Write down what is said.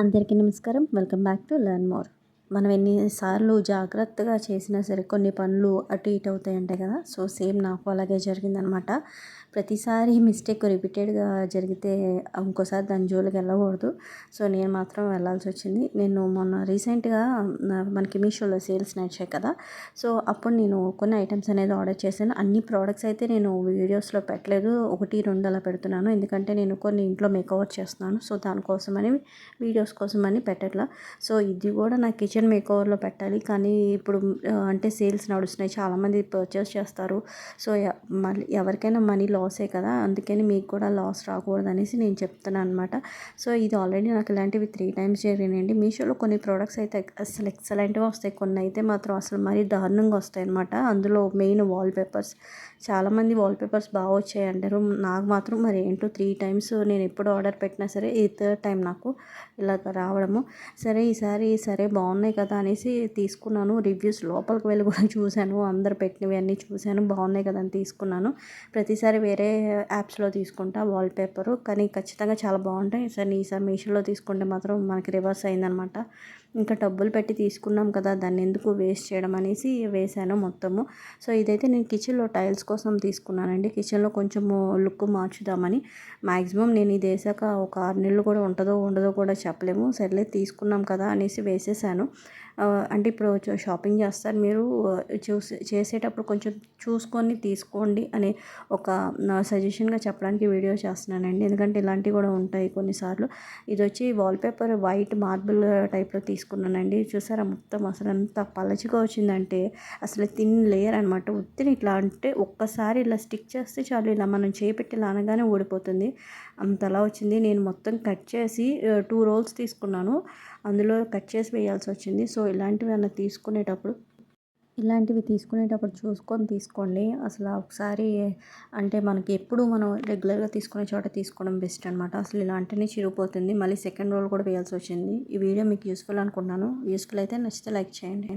అందరికీ నమస్కారం. Welcome back to learn more. మనం ఎన్నిసార్లు జాగ్రత్తగా చేసినా సరే కొన్ని పనులు అటు ఇటు అవుతాయి అంటాయి కదా సో సేమ్ నాకు అలాగే జరిగిందనమాట. ప్రతిసారి మిస్టేక్ రిపీటెడ్గా జరిగితే ఇంకోసారి దాని జోలికి వెళ్ళకూడదు. సో నేను మాత్రం వెళ్ళాల్సి వచ్చింది. నేను మొన్న రీసెంట్గా మనకి మీషోలో సేల్స్ నడిచాయి కదా సో అప్పుడు నేను కొన్ని ఐటమ్స్ అనేది ఆర్డర్ చేశాను. అన్ని ప్రోడక్ట్స్ అయితే నేను వీడియోస్లో పెట్టలేదు. ఒకటి రెండు అలా పెడుతున్నాను. ఎందుకంటే నేను కొన్ని ఇంట్లో మేకవర్ చేస్తున్నాను. సో దానికోసమని వీడియోస్ కోసమని పెట్టట్లా. సో ఇది కూడా నాకు కిచెన్ మేకవర్లో పెట్టాలి. కానీ ఇప్పుడు అంటే సేల్స్ నడుస్తున్నాయి. చాలామంది పర్చేస్ చేస్తారు. సో మళ్ళీ ఎవరికైనా మనీ లాసే కదా. అందుకని మీకు కూడా లాస్ రాకూడదు అనేసి నేను చెప్తున్నాను అనమాట సో ఇది ఆల్రెడీ నాకు ఇలాంటివి త్రీ టైమ్స్ జరిగినాయండి. మీషోలో కొన్ని ప్రోడక్ట్స్ అయితే అసలు ఎక్సలెంట్గా వస్తాయి. కొన్ని అయితే మాత్రం అసలు మరీ దారుణంగా వస్తాయి అనమాట అందులో మెయిన్ వాల్ పేపర్స్ చాలామంది వాల్ పేపర్స్ బాగా వచ్చాయి అంటారు. నాకు మాత్రం మరి ఏంటో త్రీ టైమ్స్ నేను ఎప్పుడు ఆర్డర్ పెట్టినా సరే ఈ థర్డ్ టైం నాకు ఇలా రావడము. సరే ఈసారి సరే బాగున్నాయి. కదా అనేసి తీసుకున్నాను. రివ్యూస్ లోపలికి వెళ్ళి కూడా చూశాను. అందరు పెట్టినవి అన్నీ చూశాను. బాగున్నాయి కదా అని తీసుకున్నాను. ప్రతిసారి వేరే యాప్స్లో తీసుకుంటా వాల్పేపరు కానీ ఖచ్చితంగా చాలా బాగుంటాయి. సార్ ఈసారి మీషోలో తీసుకుంటే మాత్రం మనకి రివర్స్ అయిందనమాట. ఇంకా డబ్బులు పెట్టి తీసుకున్నాం కదా దాన్ని ఎందుకు వేస్ట్ చేయడం అనేసి వేసాను మొత్తము. సో ఇదైతే నేను కిచెన్లో టైల్స్ కోసం తీసుకున్నానండి. కిచెన్లో కొంచెము లుక్ మార్చుదామని. మ్యాక్సిమం నేను ఇది వేసాక ఒక ఆరు నెలలు కూడా ఉంటుందో ఉండదో కూడా చెప్పలేము. సర్లే తీసుకున్నాం కదా అనేసి వేసేసాను. అంటే ఇప్పుడు షాపింగ్ చేస్తారు. మీరు చూసి చేసేటప్పుడు కొంచెం చూసుకొని తీసుకోండి అనే ఒక సజెషన్గా చెప్పడానికి వీడియో చేస్తున్నానండి. ఎందుకంటే ఇలాంటివి కూడా ఉంటాయి కొన్నిసార్లు. ఇది వచ్చి వాల్పేపర్ వైట్ మార్బుల్ టైప్లో తీసుకున్నానండి. చూసారా మొత్తం అసలు అంత పలచగా వచ్చిందంటే అసలు తిన్ లేయర్ అనమాట ఉత్తిని ఇట్లా అంటే ఒక్కసారి ఇలా స్టిక్ చేస్తే చాలు. ఇలా మనం చేపెట్టి అనగానే ఊడిపోతుంది. అంతలా వచ్చింది. నేను మొత్తం కట్ చేసి టూ రోల్స్ తీసుకున్నాను. అందులో కట్ చేసి వేయాల్సి వచ్చింది వచ్చింది సో ఇలాంటివి అన్న తీసుకునేటప్పుడు ఇలాంటివి తీసుకునేటప్పుడు చూసుకొని తీసుకోండి. అసలు ఒకసారి అంటే మనకి ఎప్పుడు మనం రెగ్యులర్గా తీసుకునే చోట తీసుకోవడం బెస్ట్ అనమాట అసలు ఇలాంటినే చిరిగిపోతుంది. మళ్ళీ సెకండ్ రోల్ కూడా వేయాల్సి వచ్చింది. ఈ వీడియో మీకు యూస్ఫుల్ అనుకుంటున్నాను. యూస్ఫుల్ అయితే నచ్చితే లైక్ చేయండి.